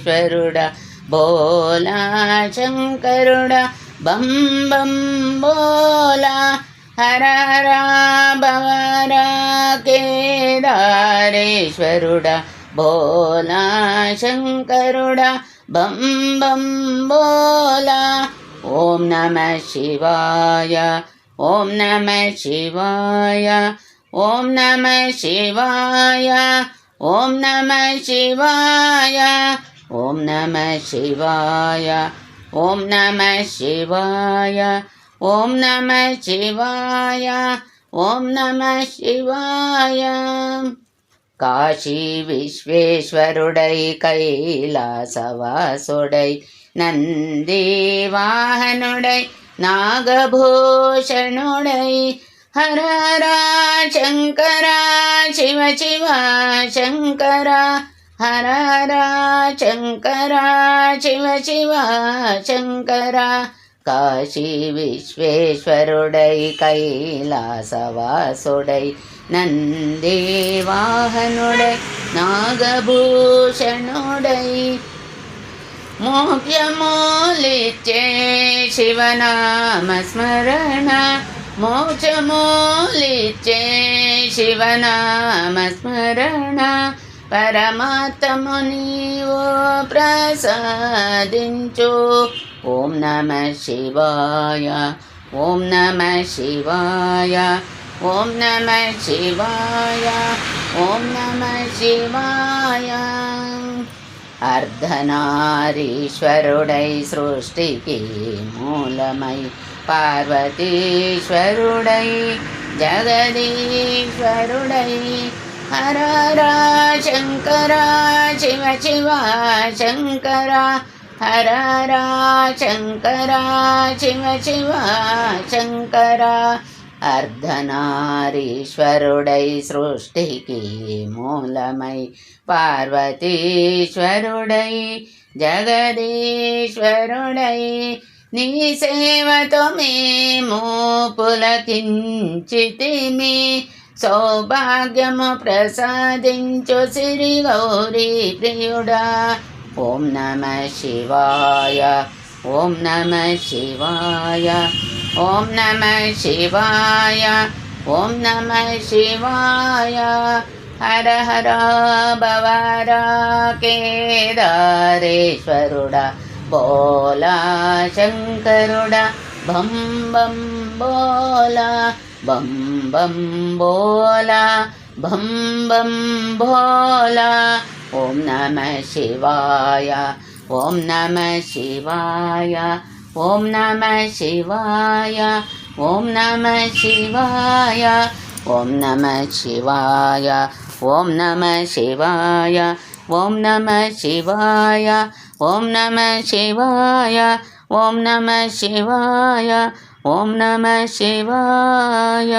శంకరుడా బోలా శంకరుడా బం బం బోలా హర హర భవరా కేదారేశ్వరుడా బోలా శంకరుడా బం బం బోలా ఓం నమ శివాయ ఓం నమ శివాయ ఓం నమ శివాయ ఓం నమ శివాయ ഓം നമ ശിവായ ഓം നമ ശിവായ ഓം നമ ശിവായ ഓം നമ ശിവായ. കാശി വിശ്വേശ്വരുടൈ കൈലാസവാസുടൈ നന്ദിവാഹനുടൈ നാഗഭൂഷണുടൈ ഹര ഹര ശങ്കര ശിവ ശിവ ശങ്കര హర హర శంకర శివ శివ శంకర కాశీ విశ్వేశ్వరుడై కైలాసవాసుడై నందివాహనుడై నాగభూషణుడై మోక్షమోలిచ్చే శివనామస్మరణ మోక్షమోలిచ్చే శివనామస్మరణ పరమాత్మ నీవో ప్రసాదించు. ఓం నమ శివాయ ఓం నమ శివాయ ఓం నమ శివాయ ఓం నమ శివాయ. అర్ధనారీశ్వరుడై సృష్టికి మూలమై పార్వతీశ్వరుడై జగదీశ్వరుడై హర శంకర శివ శివ శంకర హర హర శంకర శివ శివ శంకర అర్ధనారీశ్వరుడై సృష్టికి మూలమై పార్వతీశ్వరుడై జగదీశ్వరుడై నీ సేవతో మేము పులకించితిమి. సౌభాగ్యము ప్రసాదించు సిరి గౌరీ ప్రియుడా. ఓం నమ శివాయ ఓం నమ శివాయ ఓం నమ శివాయ ఓం నమ శివాయ. హర హర భవరా కేదారేశ్వరుడా బోలా శంకరుడా బం బం బోలా. ബം ബം ബോല ബം ബം ഭോല ഓം നമ ശിവായ ഓം നമ ശിവായ ഓം നമ ശിവായ ഓം നമ ശിവായ ഓം നമ ശിവായ ഓം നമ ശിവായ ഓം നമ ശിവായ ഓം നമ ശിവായ ഓം നമ ശിവായ ओम नमः शिवाय।